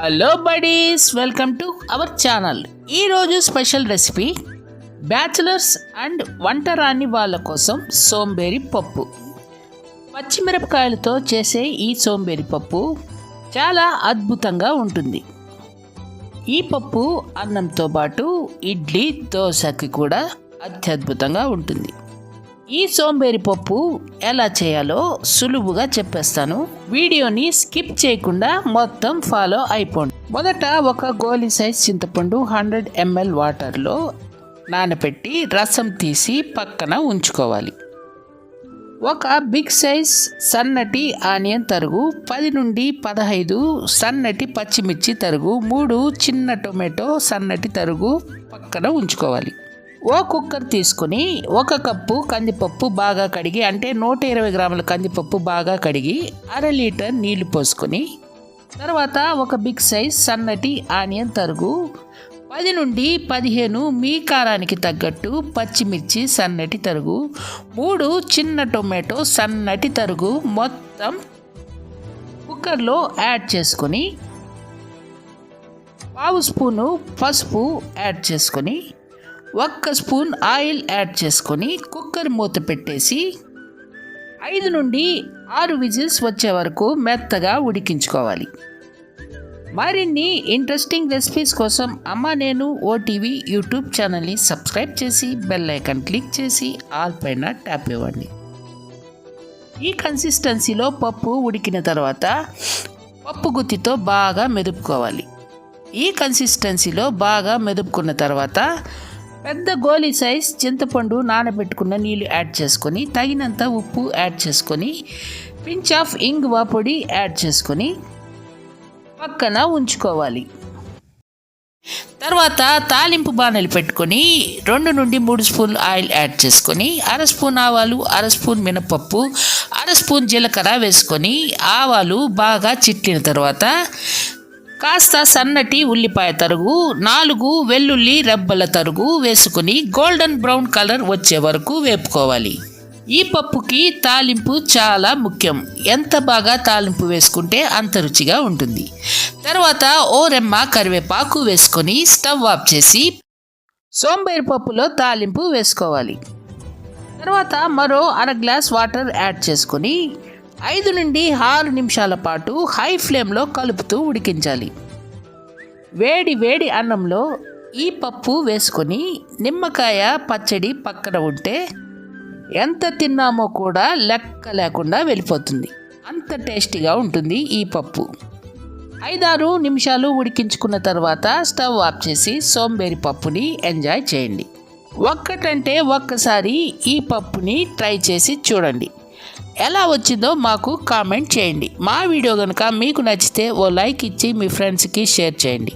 Hello buddies welcome to our channel ఈరోజు special recipe bachelors and వంట రాని వాళ్ళ కోసం సోంబేరి పప్పు. పచ్చిమిరపకాయలతో చేసే ఈ సోంబేరి పప్పు చాలా అద్భుతంగా ఉంటుంది. ఈ పప్పు అన్నంతో పాటు ఇడ్లీ దోశకి కూడా అత్యద్భుతంగా ఉంటుంది. ఈ సోంబేరి పప్పు ఎలా చేయాలో సులువుగా చెప్పేస్తాను. వీడియోని స్కిప్ చేయకుండా మొత్తం ఫాలో అయిపోండి. మొదట ఒక గోలీ సైజ్ చింతపండు హండ్రెడ్ ఎంఎల్ వాటర్లో నానబెట్టి రసం తీసి పక్కన ఉంచుకోవాలి. ఒక బిగ్ సైజ్ సన్నటి ఆనియన్ తరుగు పది నుండి పదహైదు సన్నటి పచ్చిమిర్చి తరుగు మూడు చిన్న టొమాటో సన్నటి తరుగు పక్కన ఉంచుకోవాలి. ఓ కుక్కర్ తీసుకుని ఒక కప్పు కందిపప్పు బాగా కడిగి అంటే నూట ఇరవై గ్రాముల కందిపప్పు బాగా కడిగి అర లీటర్ నీళ్ళు పోసుకొని తర్వాత ఒక బిగ్ సైజ్ సన్నటి ఆనియన్ తరుగు పది నుండి పదిహేను మీ కారానికి తగ్గట్టు పచ్చిమిర్చి సన్నటి తరుగు మూడు చిన్న టొమాటో సన్నటి తరుగు మొత్తం కుక్కర్లో యాడ్ చేసుకొని పావు స్పూను పసుపు యాడ్ చేసుకొని ఒక్క స్పూన్ ఆయిల్ యాడ్ చేసుకొని కుక్కర్ మూత పెట్టేసి ఐదు నుండి ఆరు విజిల్స్ వచ్చే వరకు మెత్తగా ఉడికించుకోవాలి. మరిన్ని ఇంట్రెస్టింగ్ రెసిపీస్ కోసం అమ్మ నేను ఓటీవీ యూట్యూబ్ ఛానల్ని సబ్స్క్రైబ్ చేసి బెల్ ఐకాన్ క్లిక్ చేసి ఆల్ పైన ట్యాప్ ఇవ్వండి. ఈ కన్సిస్టెన్సీలో పప్పు ఉడికిన తర్వాత పప్పు గుత్తితో బాగా మెదుపుకోవాలి. ఈ కన్సిస్టెన్సీలో బాగా మెదుపుకున్న తర్వాత పెద్ద గోలీ సైజ్ చింతపండు నానబెట్టుకున్న నీళ్ళు యాడ్ చేసుకొని తగినంత ఉప్పు యాడ్ చేసుకొని పించ్ ఆఫ్ ఇంగువ పొడి యాడ్ చేసుకొని పక్కన ఉంచుకోవాలి. తర్వాత తాలింపు బాణలు పెట్టుకొని రెండు నుండి మూడు స్పూన్లు ఆయిల్ యాడ్ చేసుకొని అర స్పూన్ ఆవాలు అర స్పూన్ మినపప్పు అర స్పూన్ జీలకర్ర వేసుకొని ఆవాలు బాగా చిట్లిన తర్వాత కాస్త సన్నటి ఉల్లిపాయ తరుగు నాలుగు వెల్లుల్లి రెబ్బల తరుగు వేసుకుని గోల్డెన్ బ్రౌన్ కలర్ వచ్చే వరకు వేపుకోవాలి. ఈ పప్పుకి తాలింపు చాలా ముఖ్యం. ఎంత బాగా తాలింపు వేసుకుంటే అంత రుచిగా ఉంటుంది. తర్వాత ఓ రెమ్మ కరివేపాకు వేసుకొని స్టవ్ ఆఫ్ చేసి సోంబేరి పప్పులో తాలింపు వేసుకోవాలి. తర్వాత మరో అర గ్లాస్ వాటర్ యాడ్ చేసుకొని ఐదు నుండి ఆరు నిమిషాల పాటు హై ఫ్లేమ్లో కలుపుతూ ఉడికించాలి. వేడి వేడి అన్నంలో ఈ పప్పు వేసుకొని నిమ్మకాయ పచ్చడి పక్కన ఉంటే ఎంత తిన్నామో కూడా లెక్క లేకుండా వెళ్ళిపోతుంది. అంత టేస్టీగా ఉంటుంది ఈ పప్పు. ఐదారు నిమిషాలు ఉడికించుకున్న తర్వాత స్టవ్ ఆఫ్ చేసి సోంబేరి పప్పుని ఎంజాయ్ చేయండి. ఒక్కటంటే ఒక్కసారి ఈ పప్పుని ట్రై చేసి చూడండి. ఎలా వచ్చిందో మాకు కామెంట్ చేయండి. మా వీడియో కనుక మీకు నచ్చితే ఓ లైక్ ఇచ్చి మీ ఫ్రెండ్స్కి షేర్ చేయండి.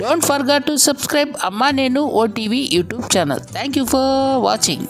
డోంట్ ఫర్గట్ టు సబ్స్క్రైబ్ అమ్మా నేను OTV YouTube channel. Thank you for watching